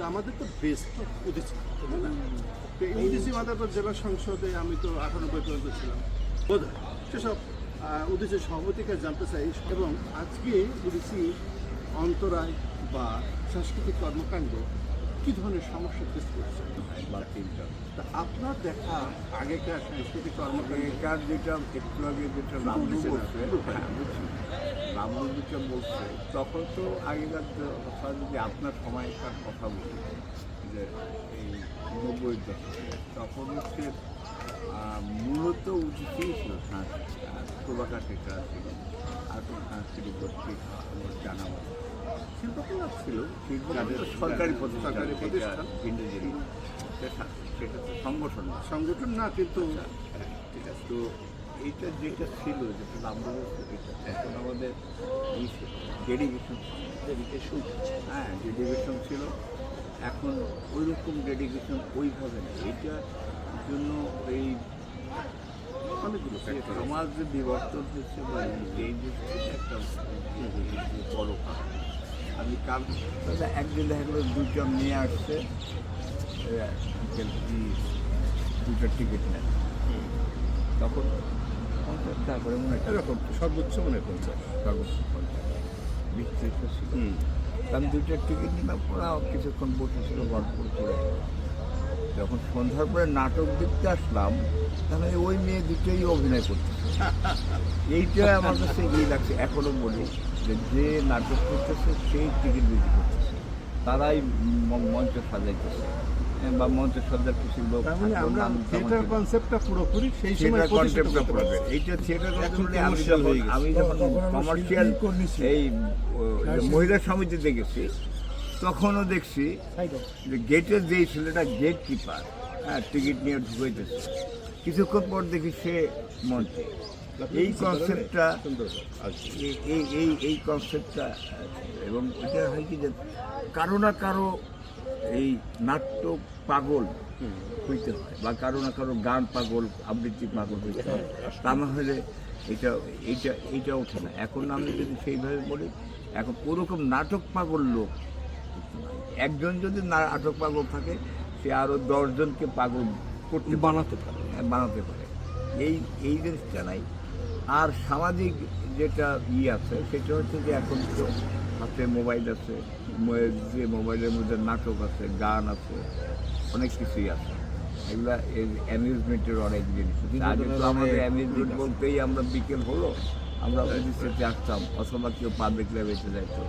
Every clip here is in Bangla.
কিন্তু আমাদের তো বেস্ট তো তাই তো এই মাদারপুর জেলা সংসদে আমি তো আটানব্বই পর্যন্ত ছিলাম। বোধ হয়। সেসব উদিচির সভাপতিকে জানতে চাই এবং আজকে উদিচি অন্তরায় বা সাংস্কৃতিক কর্মকাণ্ড কী ধরনের সমস্যা ফেস করছে? আপনার দেখা আগেকার সাংস্কৃতিক কর্মকাণ্ড এটার যেটা একটু আগে যেটা রামু বলছে রামু যেটা বলছে তখন তো আগেকার যে- যদি আপনার সময়কার কথা বলি যে এই নব্বই দশকে তখন হচ্ছে মূলত উচিতই ছিল সাংস্কৃতিক প্রভাকা টেকা ছিল আর কোনো সাংস্কৃতিক গোষ্ঠী আমার জানা মতো। শিল্পকলা ছিল সরকারি সরকারি প্রতিষ্ঠান। সেটা সেটা তো সংগঠন। না সংগঠন না কিন্তু ঠিক আছে। তো এইটা যেটা ছিল যেটা নাম বলছে এখন আমাদের ডেডিকেশন ডেডিকেশন হ্যাঁ ডেডিকেশন ছিল। এখন ওই রকম ডেডিকেশন ওইভাবে নেই। এইটার জন্য এই অনেকগুলো। সমাজ যে বিবর্তন হচ্ছে বা এই যে একটা বড় কারণ। আমি কাল একদিন দেখা গেলো দুইটা মেয়ে আসছে। কি দুটো টিকিট নেয় তখন পঞ্চাশ করে মনে এরকম সর্বোচ্চ মনে পঞ্চাশ। সর্বোচ্চ পঞ্চাশ। বিশ ত্রিশটা ছিল। তা আমি দুইটা টিকিট নিলাম ওরা কিছুক্ষণ বসেছিল গল্প করে যখন সন্ধ্যার পরে নাটক দেখতে আসলাম তাহলে ওই মেয়ে দুটোই অভিনয় করতেছে এইটা আমার কাছে ই লাগছে। এখনও বলি যে যে নাটক করতেছে সেই টিকিট বিক্রি করতেছে। তারাই মঞ্চ সাজাইতেছে। বা মঞ্চ সজ্জার কিছু লোক মানে আমরা থিয়েটার কনসেপ্টটা পুরোপুরি সেই সময় কনসেপ্টটা পড়বে এইটা থিয়েটার কনসেপ্ট আমি যখন হয়ে গেছে। আমি যখন কমার্শিয়াল। এই মহিলা সমিতিতে গেছি তখনও দেখছি যে গেটের যেই ছেলেটা গেট কিপার হ্যাঁ টিকিট নিয়ে ঢুকাইতেছে। কিছুক্ষণ পর দেখি সে মঞ্চে এই কনসেপ্টটা এই এই এই এই কনসেপ্টটা এবং এটা হয় কি যে কারও না কারও এই নাট্য পাগল হইতে হয় বা কারও না কারও গান পাগল আবৃত্তি পাগল হইতে হয়। তা না হলে এটা এইটা এইটা ওঠে না। এখন আমি যদি সেইভাবে বলি এখন ওরকম নাটক পাগল লোক একজন যদি না- নাটক পাগল থাকে সে আরও দশজনকে পাগল করতে বানাতে পারে। বানাতে পারে। এই এই জিনিসটা নাই। আর সামাজিক যেটা ই আছে সেটা হচ্ছে যে এখন তো হাতে মোবাইল আছে যে মোবাইলের মধ্যে নাটক আছে গান আছে অনেক কিছুই আছে। এগুলা অ্যামিউজমেন্টের অনেক জিনিস। আগে তো আমাদের অ্যামিউজমেন্ট বলতেই আমরা বিকেল হলো আমরা ওদিকে আসতাম অথবা কেউ পাবলিক লেভেলে যাইতো।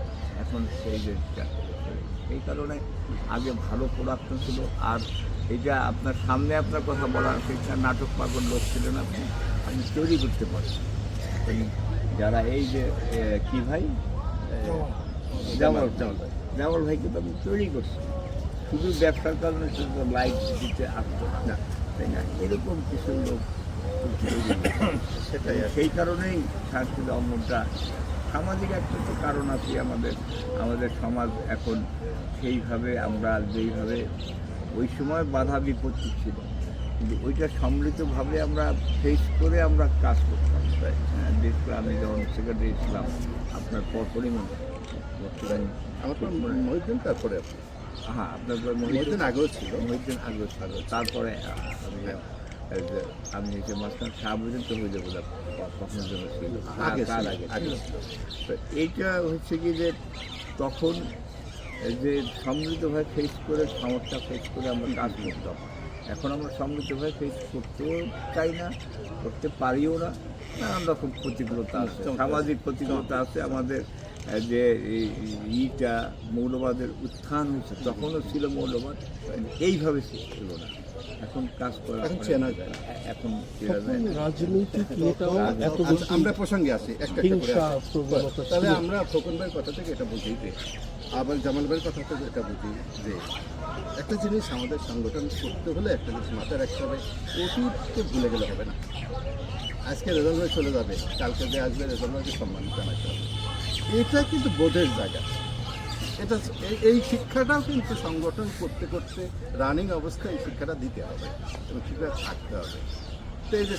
এখন সেই জিনিসটা এই কারণে আগে ভালো প্রোডাকশন ছিল আর এটা আপনার সামনে আপনার কথা বলার সেটা নাটক পাগল লোক ছিলেন আপনি আপনি তৈরি করতে আপনি যারা এই যে কী ভাই? জামাল জামাল ভাইকে তো আমি তৈরি করছি। শুধু ব্যবসার কারণে শুধু লাইট দিতে আসতো না। তাই না? এরকম কিছু লোক সেটাই সেই কারণেই সাংস্কৃতিক অঙ্গনটা সামাজিক একটা তো কারণ আছে আমাদের। আমাদের সমাজ এখন সেইভাবে আমরা যেইভাবে ওই সময় বাধা বিপত্তি ছিল। কিন্তু ওইটা সম্মিলিতভাবে আমরা ফেস করে আমরা কাজ করতাম। হ্যাঁ, দেখলাম আমি যখন সেক্রেটারি ছিলাম আপনার পরপরই মনে তারপরে হ্যাঁ আপনার মহিদিন আগেও ছিল। মহিদিন আগে ছিল। তারপরে আমি যে আমি এই যে মাস্টার সাহাবুদ্দিন তো হয়ে যাব কখনো জন্য ছিল। আগে তার আগে আগে তো এইটা হচ্ছে কি যে তখন যে সম্মিলিতভাবে ফেস করে সমস্যা ফেস করে আমরা কাজ করতাম। এখন আমরা সম্মিলিতভাবে ফেস করতেও চাই না করতে পারিও না। নানান রকম প্রতিকূলতা আছে। সামাজিক প্রতিকূলতা আছে। আমাদের যে ইটা মৌলবাদের উত্থান হয়েছে তখনও ছিল মৌলবাদ। এইভাবে ছিল না। এখন কাজ করা এখন চেনা যায়। এখন রাজনৈতিক আচ্ছা, আমরা প্রসঙ্গে আছি একটা তাহলে আমরা খোকন ভাইয়ের কথা থেকে এটা বুঝি যে আবার জামাল ভাইয়ের কথা থেকে এটা বুঝি যে একটা জিনিস আমাদের সংগঠন করতে হলে একটা জিনিস মাথায় রাখতে হবে, অতীতকে ভুলে গেলে হবে না। আজকে রেজাল্ট হয়ে চলে যাবে, কালকে যে আসবে রেজাল্ট ভাইকে সম্মান জানাতে হবে। এটা কিন্তু বোধের জায়গা। এটা এই শিক্ষাটাও কিন্তু সংগঠন করতে করতে রানিং অবস্থায় এই শিক্ষাটা দিতে হবে। এবং শিক্ষা থাকতে হবে। তো এই যে